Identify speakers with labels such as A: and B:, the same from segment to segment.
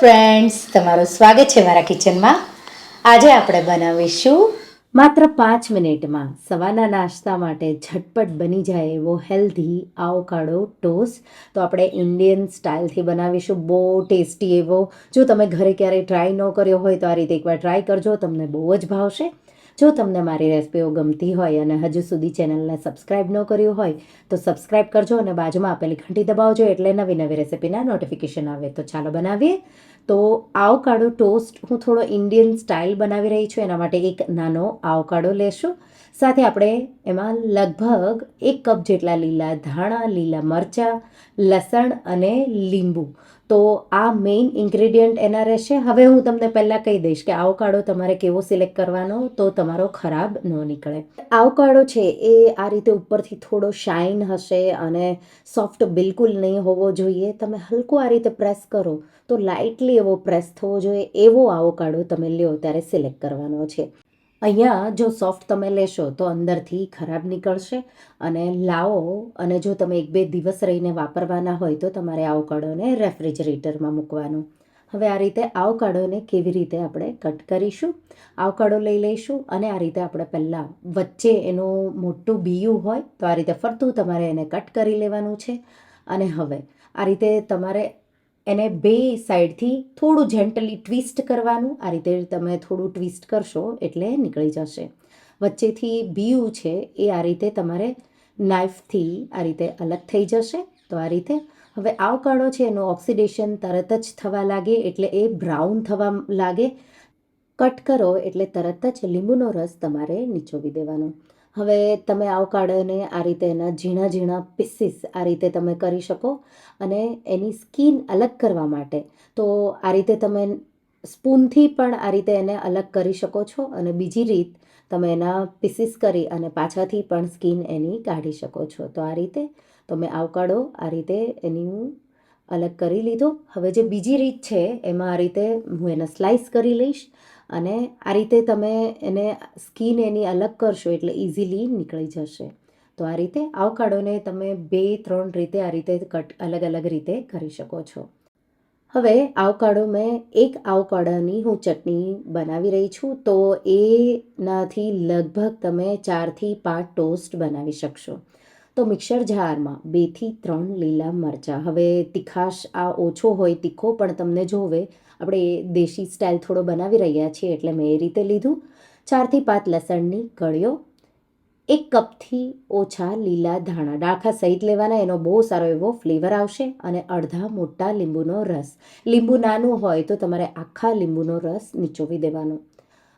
A: Friends તમારું સ્વાગત છે મારા કિચનમાં આજે આપણે બનાવીશું માત્ર પાંચ મિનિટમાં. સવારના નાસ્તા માટે ઝટપટ બની જાય એવો હેલ્ધી આવકાડો ટોસ્ટ તો આપણે ઇન્ડિયન સ્ટાઇલથી બનાવીશું. બહુ ટેસ્ટી એવો. જો તમે ઘરે ક્યારેય ટ્રાય ન કર્યો હોય તો આ રીતે એકવાર ટ્રાય કરજો. તમને બહુ જ ભાવશે. જો તમને મારી રેસિપીઓ ગમતી હોય અને હજુ સુધી ચેનલને સબસ્ક્રાઇબ ન કર્યું હોય, તો સબસ્ક્રાઇબ કરજો અને બાજુમાં આપેલી ઘંટી દબાવજો એટલે નવી નવી રેસિપીના નોટિફિકેશન આવે. તો ચાલો બનાવીએ. તો આવકાડો ટોસ્ટ હું થોડો ઇન્ડિયન સ્ટાઇલ બનાવી રહી છું, એના માટે એક નાનો આવકાડો લેશું. સાથે આપણે એમાં લગભગ એક કપ જેટલા લીલા ધાણા, લીલા મરચાં, લસણ અને લીંબુ તો આ મેઇન ઇન્ગ્રેડિયન્ટ એના રહેશે. હવે હું તમને પહેલાં કહી દઈશ કે આવકાડો તમારે કેવો સિલેક્ટ કરવાનો તો તમારો ખરાબ ન નીકળે. આવકાડો છે એ આ રીતે ઉપરથી થોડો શાઇન હશે અને સોફ્ટ બિલકુલ નહીં હોવો જોઈએ. તમે હલકો આ રીતે પ્રેસ કરો તો લાઇટલી એવો પ્રેસ થવો જોઈએ. એવો આવકાડો તમે લ્યો ત્યારે સિલેક્ટ કરવાનો છે. અહીંયા જો સોફ્ટ તમે લેશો તો અંદરથી ખરાબ નીકળશે અને લાવો અને જો તમે એક બે દિવસ રહીને વાપરવાના હોય તો તમારે આવકાડોને રેફ્રિજરેટરમાં મૂકવાનું. હવે આ રીતે આવકાડોને કેવી રીતે આપણે કટ કરીશું? આવકાડો લઈ લઈશું અને આ રીતે આપણે પહેલાં વચ્ચે એનું મોટું બીયું હોય તો આ રીતે ફરતું તમારે એને કટ કરી લેવાનું છે. અને હવે આ રીતે તમારે એને બે સાઈડથી થોડું જેન્ટલી ટ્વિસ્ટ કરવાનું. આ રીતે તમે થોડું ટ્વિસ્ટ કરશો એટલે નીકળી જશે. વચ્ચેથી બીયું છે એ આ રીતે તમારે નાઇફથી આ રીતે અલગ થઈ જશે. તો આ રીતે. હવે આવકાળો છે, એનું ઓક્સિડેશન તરત જ થવા લાગે એટલે એ બ્રાઉન થવા લાગે. કટ કરો એટલે તરત જ લીંબુનો રસ તમારે નીચોવી દેવાનો. હવે તમે આવકાળોને આ રીતે એના ઝીણા ઝીણા પીસીસ આ રીતે તમે કરી શકો અને એની સ્કીન અલગ કરવા માટે. તો આ રીતે તમે સ્પૂનથી પણ આ રીતે એને અલગ કરી શકો છો અને બીજી રીત તમે એના પીસીસ કરી અને પાછાથી પણ સ્કીન એની કાઢી શકો છો. તો આ રીતે તમે આવકાડો આ રીતે એની હું અલગ કરી લીધો. હવે જે બીજી રીત છે, એમાં આ રીતે હું એને સ્લાઇસ કરી લઈશ. અને આ રીતે તમે એને સ્કીન એની અલગ કરશો એટલે ઇઝીલી નીકળી જશે. તો આ રીતે આવકાડોને તમે બે, ત્રણ રીતે આ રીતે કટ, અલગ અલગ રીતે કરી શકો છો. હવે આવકાડો મેં એક આવકાડાની હું ચટણી બનાવી રહી છું, તો એનાથી લગભગ તમે ચારથી પાંચ ટોસ્ટ બનાવી શકશો. તો મિક્સર જારમાં બેથી ત્રણ લીલા મરચાં. હવે તીખાશ આ ઓછો હોય, તીખો પણ તમને જોવે આપણે દેશી સ્ટાઇલ થોડો બનાવી રહ્યા છીએ એટલે મેં એ રીતે લીધું. ચારથી પાંચ લસણની કળીઓ, એક કપથી ઓછા લીલા ધાણા, ડાળખા સહિત લેવાના, એનો બહુ સારો એવો ફ્લેવર આવશે અને અડધા મોટા લીંબુનો રસ. લીંબુ નાનું હોય તો તમારે આખા લીંબુનો રસ નીચોવી દેવાનો.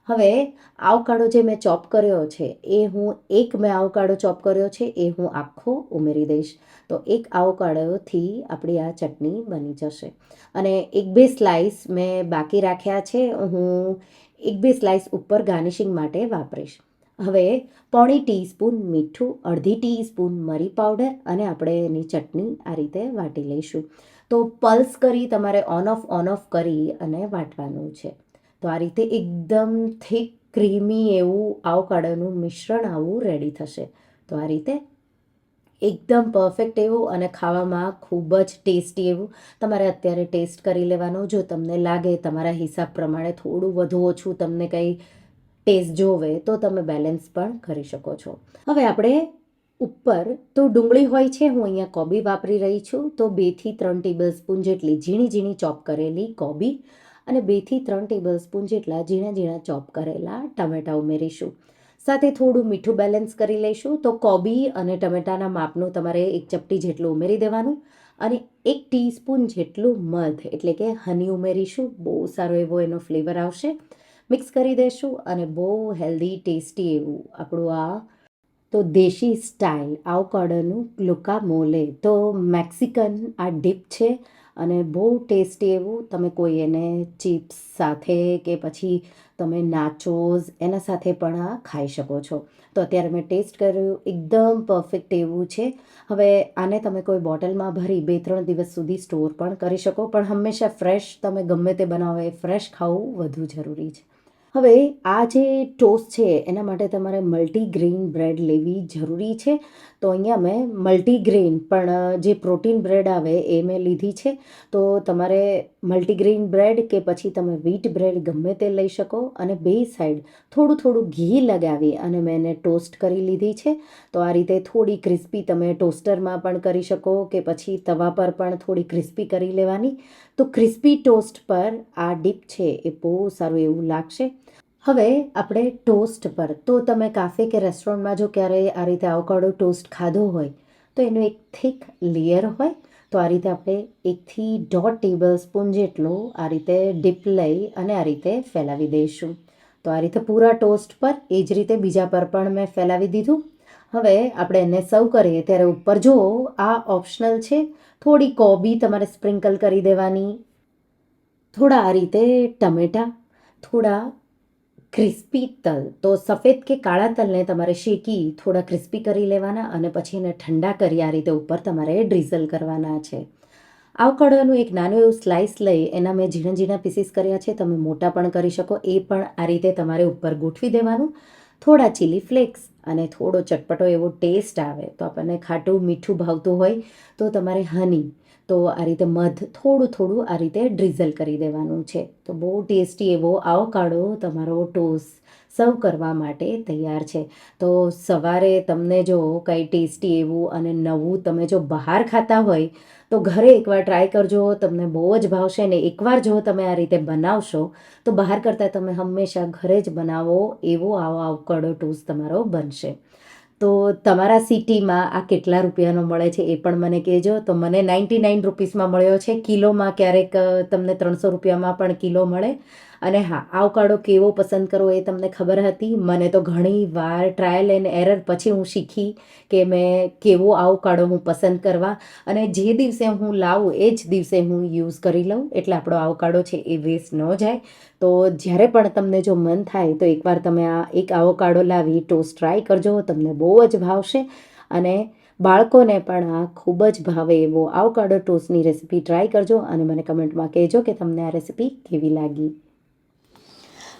A: હવે આવકાડો જે મેં ચોપ કર્યો છે, એ હું એક મેં આવકાડો ચોપ કર્યો છે, એ હું આખો ઉમેરી દઈશ. તો એક આવકાડોથી આપણી આ ચટણી બની જશે. અને એક બે સ્લાઇસ મેં બાકી રાખ્યા છે, હું એક બે સ્લાઇસ ઉપર ગાર્નિશિંગ માટે વાપરીશ. હવે પોણી ટીસ્પૂન મીઠું, અડધી ટીસ્પૂન મરી પાવડર અને આપણે એની ચટણી આ રીતે વાટી લઈશું. તો પલ્સ કરી તમારે ઓન ઓફ ઓન ઓફ કરી અને વાટવાનું છે. તો આ રીતે એકદમ થીક ક્રીમી એવું આવકાડાનું મિશ્રણ આવું રેડી થશે. તો આ રીતે એકદમ પરફેક્ટ એવું અને ખાવામાં ખૂબ જ ટેસ્ટી એવું તમારે અત્યારે ટેસ્ટ કરી લેવાનું. જો તમને લાગે તમારા હિસાબ પ્રમાણે થોડું વધુ ઓછું તમને કંઈ ટેસ્ટ જોવે, તો તમે બેલેન્સ પણ કરી શકો છો. હવે આપણે ઉપર, તો ડુંગળી હોય છે, હું અહીંયા કોબી વાપરી રહી છું. તો બેથી ત્રણ ટેબલ સ્પૂન જેટલી ઝીણી ઝીણી ચોપ કરેલી કોબી. અને બેથી ત્રણ ટેબલ સ્પૂન જેટલા ઝીણા ઝીણા ચોપ કરેલા ટમેટાં ઉમેરીશું. સાથે થોડું મીઠું બેલેન્સ કરી લઈશું તો કોબી અને ટમેટાના માપનું તમારે એક ચપટી જેટલું ઉમેરી દેવાનું અને એક ટીસ્પૂન જેટલું મધ, એટલે કે હની ઉમેરીશું. બહુ સારો એવો એનો ફ્લેવર આવશે. મિક્સ કરી દઈશું અને બહુ હેલ્ધી ટેસ્ટી એવું આપણું આ તો દેશી સ્ટાઇલ આવકાડોનું ગ્લુકા મોલે તો મેક્સિકન આ ડીપ છે. અને બહુ ટેસ્ટી એવું તમે કોઈ એને ચિપ્સ સાથે કે પછી તમે નાચોઝ એના સાથે પણ આ ખાઈ શકો છો. તો અત્યારે મેં ટેસ્ટ કર્યું, એકદમ પરફેક્ટ એવું છે. હવે આને તમે કોઈ બોટલમાં ભરી બે ત્રણ દિવસ સુધી સ્ટોર પણ કરી શકો, પણ હંમેશા ફ્રેશ, તમે ગમે તે બનાવો એ ફ્રેશ ખાવું વધુ જરૂરી છે. હવે આ જે ટોસ્ટ છે, એના માટે તમારે મલ્ટીગ્રેઇન બ્રેડ લેવી જરૂરી છે. તો અહીંયા મેં મલ્ટીગ્રેઇન, પણ જે પ્રોટીન બ્રેડ આવે એ મેં લીધી છે. તો તમારે મલ્ટીગ્રેઇન બ્રેડ કે પછી તમે વ્હીટ બ્રેડ ગમે તે લઈ શકો અને બે સાઈડ થોડું થોડું ઘી લગાવી અને મેં એને ટોસ્ટ કરી લીધી છે. તો આ રીતે થોડી ક્રિસ્પી તમે ટોસ્ટરમાં પણ કરી શકો કે પછી તવા પર પણ થોડી ક્રિસ્પી કરી લેવાની. તો ક્રિસ્પી ટોસ્ટ પર આ ડીપ છે એ બહુ સારું એવું લાગશે. હવે આપણે ટોસ્ટ પર. તો તમે કાફે કે રેસ્ટોરન્ટમાં જો ક્યારેય આ રીતે આવકાડો ટોસ્ટ ખાધો હોય, તો એનું એક થીક લેયર હોય. તો આ રીતે આપણે એકથી દોઢ ટેબલ સ્પૂન જેટલો આ રીતે ડીપ લઈ અને આ રીતે ફેલાવી દઈશું. તો આ રીતે પૂરા ટોસ્ટ પર, એ જ રીતે બીજા પર પણ મેં ફેલાવી દીધું. હવે આપણે એને સર્વ કરીએ ત્યારે ઉપર જુઓ આ ઓપ્શનલ છે, થોડી કોબી તમારે સ્પ્રિંકલ કરી દેવાની, થોડા આ રીતે ટમેટાં, થોડા ક્રિસ્પી તલ. તો સફેદ કે કાળા તલને તમારે શેકી, થોડા ક્રિસ્પી કરી લેવાના અને પછી એને ઠંડા કરી આ રીતે ઉપર તમારે ડ્રીઝલ કરવાના છે. આવકડવાનું એક નાનું એવું સ્લાઇસ લઈ એના મેં ઝીણા ઝીણા પીસીસ કર્યા છે. તમે મોટા પણ કરી શકો. એ પણ આ રીતે તમારે ઉપર ગોઠવી દેવાનું. થોડા ચીલી ફ્લેક્સ અને થોડો ચટપટો એવો ટેસ્ટ આવે. તો આપણને ખાટું મીઠું ભાવતું હોય તો તમારે હની તો આ રીતે મધ થોડું થોડું આ રીતે ડ્રીઝલ કરી દેવાનું છે. તો બહુ ટેસ્ટી એવો આવકાડો તમારો ટોસ સર્વ કરવા માટે તૈયાર છે. તો સવારે તમને જો કંઈ ટેસ્ટી એવું અને નવું તમે જો બહાર ખાતા હોય, તો ઘરે એકવાર ટ્રાય કરજો. તમને બહુ જ ભાવશે ને એકવાર જો તમે આ રીતે બનાવશો, તો બહાર કરતાં તમે હંમેશા ઘરે જ બનાવો એવો આવો આવકાડો ટોસ તમારો બનશે. તો તમારા સિટીમાં આ કેટલા રૂપિયાનો મળે છે એ પણ મને કહેજો. તો મને નાઇન્ટી નાઇન રૂપીસમાં મળ્યો છે. કિલોમાં ક્યારેક તમને ત્રણસો રૂપિયામાં પણ કિલો મળે. અને હા આવકાડો કેવો પસંદ કરવો એ તમને ખબર હતી. મને તો ઘણી વાર ટ્રાયલ એન્ડ એરર પછી હું શીખી કે મેં કેવો આવકાડો હું પસંદ કરવા. અને જે દિવસે હું લાવું એ જ દિવસે હું યુઝ કરી લઉં. એટલે આપણો આવકાડો છે એ વેસ્ટ ન જાય. તો જ્યારે પણ તમને જો મન થાય તો એકવાર તમે આ એક આવકાળો લાવી ટોસ્ટ ટ્રાય કરજો, તમને બહુ જ ભાવશે. અને બાળકોને પણ આ ખૂબ જ ભાવે એવો આવકાડો ટોસ્ટની રેસીપી ટ્રાય કરજો અને મને કમેન્ટમાં કહેજો કે તમને આ રેસીપી કેવી લાગી.